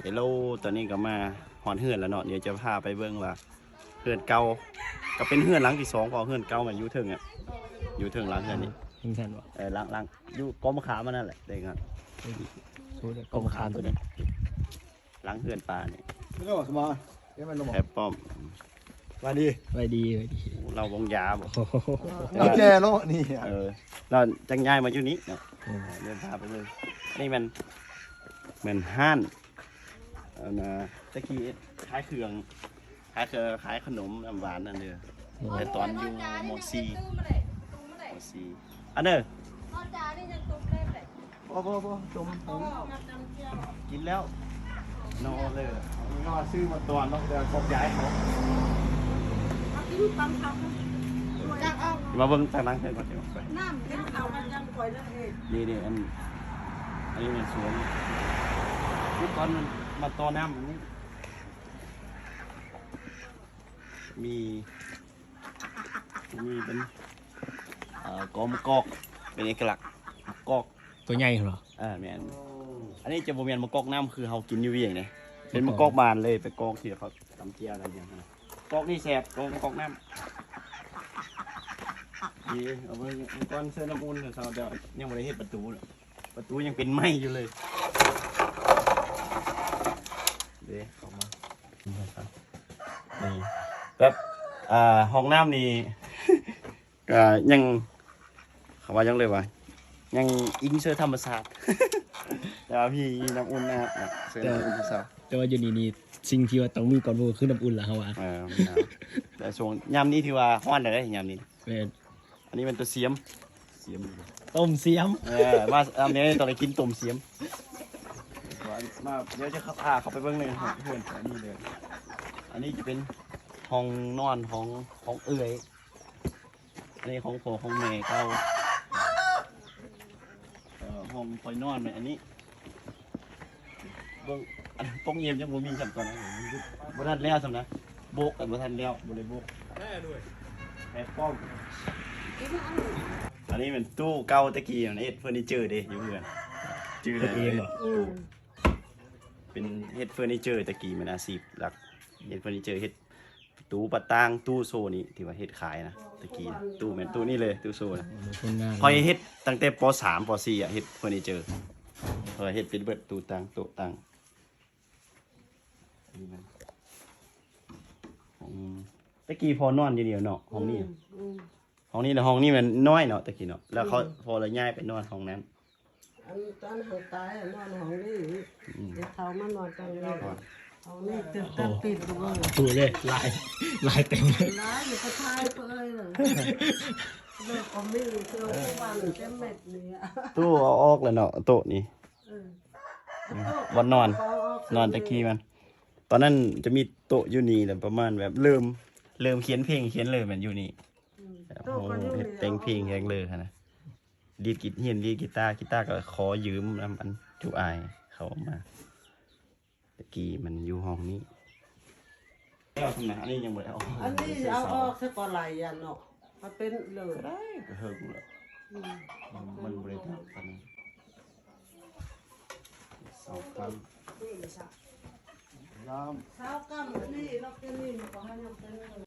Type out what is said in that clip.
เฮลโลตอนนี้ก็มาหอนเฮือนแล้วเนาะเดี๋ยวจะพาไปเบิ่งว่าเฮือนเก่าก็เป็นเฮือนหลังที่สองของเฮือนเก่ามันอยู่เทิงอะอยู่เทิงหลังเฮือนนี่ยิงแทนวะเออหลังหลังอยู่กอมะขามมันนั่นแหละเด็กอะสู้เลยกรมคานตัวนี้หลังเฮือนปลานี่ไม่ต้องสมาเดี๋ยวมันลงแถบป้อมมาดีไว้ดีไว้ดีโอ้เราวงยาบ่โอ้โหเอาแกเนาะนี่เออเราจังย้ายมาอยู่นี้เนาะเดินพาไปเลยนี่มันเหมือนห้าน เอานะตะกี้ขายเครื่องขายเครือขายขนมน้ำหวานนั่นเด้อแต่ตอนอยู่ม .4 ม .4 อันเด้อพอพอพอจมผมกินแล้วนอนเลยนอซื้อมาตอนเนาะเดี๋ยวขอบย้ายเขามาเบิ่งทางหลังเพิ่นก่อนเดี๋ยวไปน้ำเห็นเขากันยังคอยนั่นเองนี่นี่อันอันนี้มันสวนเมื่อก่อนมัน มาต่อน้ำอันนี้มีมีเป็นเอ่อกอมกอกเป็นเอกลักษณ์มะกอกตัวใหญ่เหรอ อ่าแม่นอันนี้จะบ่แม่นมะกอกน้ำคือเฮากินอยู่เวียงเนี่ยเป็นมะกอกบานเลยไปกอกที่เขาตำเจียวอะไรอย่างเงี้ยกอกนี่แซ่บกอกมะกอกน้ำดีเอาไว้ก่อนเสื้อน้ำอุ่นเดี๋ยวเราจะยังบ่ได้เฮ็ดประตูเลยประตูยังเป็นไม้อยู่เลย เด้เข้ามานี่แบบอ่าห้องน้ำนี่ก็ยังเขาว่ายังเลยว่ายังอิงเสื้อธรรมศาสตร์แต่ว่าพี่น้ำอุ่นนะครับอะเสื้อน้ำอุ่นที่สาวแต่ว่าอยู่นี่นี่สิ่งที่ว่าต้องมีก่อนโบคือน้ำอุ่นละฮะวะเออนะครับแต่ช่วงยามนี้ที่ว่าห้อนเลยยามนี้แม่นอันนี้เป็นตัวเสียมเสียมต้มเสียมเออมาอันนี้ตอนนี้กินตุ่มเสียม มาเดี๋ยวจะพาเขาไปเบิ้งเลยครับเพื่อนอันนี้เลยอันนี้จะเป็นห้องนอนของของเอื่อยอันนี้ของพ่อของแม่เขาเอ่อห้องคอยนอนเนี่ยอันนี้เบิ้งอันป้องเยี่ยมยังบ่มีจำก่อนนะบ่ทันแล้วสำนะโบกกันบ่ทันแล้วบ่ได้โบกแม่ด้วยแม่ป้องอันนี้เป็นตู้เก่าตะกี้มันเฮ็ดเฟอร์นิเจอร์เด้อยู่เพื่อนจื้อเลยเองเหรอ เป็นเฮ็ดเฟอร์นิเจอร์ตะกี้มันอาชีพหลักเฮ็ดเฟอร์นิเจอร์เฮ็ดตู้ปะตางตู้โซนี่ที่ว่าเฮ็ดขายนะตะกี้นะตู้แม่นตู้นี่เลยตู้โซนะคนงานคอยเฮ็ดตั้งแต่ป .3 ป .4 อะเฮ็ดเฟอร์นิเจอร์คอยเฮ็ดเป็นเบิดตู้ตังโต๊ะตังอันนี้มันของตะกี้พอนอนอยู่เดียวเนาะห้องนี้อืมห้องนี้นะห้องนี้มันน้อยเนาะตะกี้เนาะแล้วเขาพอเลยย้ายไปนอนห้องนั้น อันตอนหางตายอะนอนห้องนี้อืมเดี๋ยวเขามานอนตรงนี้ห้องนี้ตึกตับปิดด้วยถูเลยลายลายเต็มเลยร้ายอยู่กระทายเปยเลยเลิกก็ไม่รู้เจอทุกวันจะเม็ดเนี่ยตู้เอาออกแล้วเนาะโต๊ะนี้เออวันนอนนอนตะกี้มัน ตอนนั้นจะมีโต๊ะอยู่นี่แหละประมาณแบบเริ่มเริ่มเขียนเพลงเขียนเลยมันอยู่นี่โอ้โหเฮ็ดแต่งเพลงแฮงเลยค่ะนะ ดีดกีเฮียนดีดกีตาร์กีตาร์ก็ขอยืมนำอันจูอายเขาเอามาตะกี้มันอยู่ห้องนี้แล้วทำไมอันนี้ยังบ่ได้เอาอันนี้เอาออกซะก่อนไหลยันเนาะมันเป็นเลยได้ก็เฮิงแล้วอืมมันบริทับกันเสาคันนี่จ้ะยามเช้ากำนี่เราเป็นนี่มันก็ให้ยังเป็น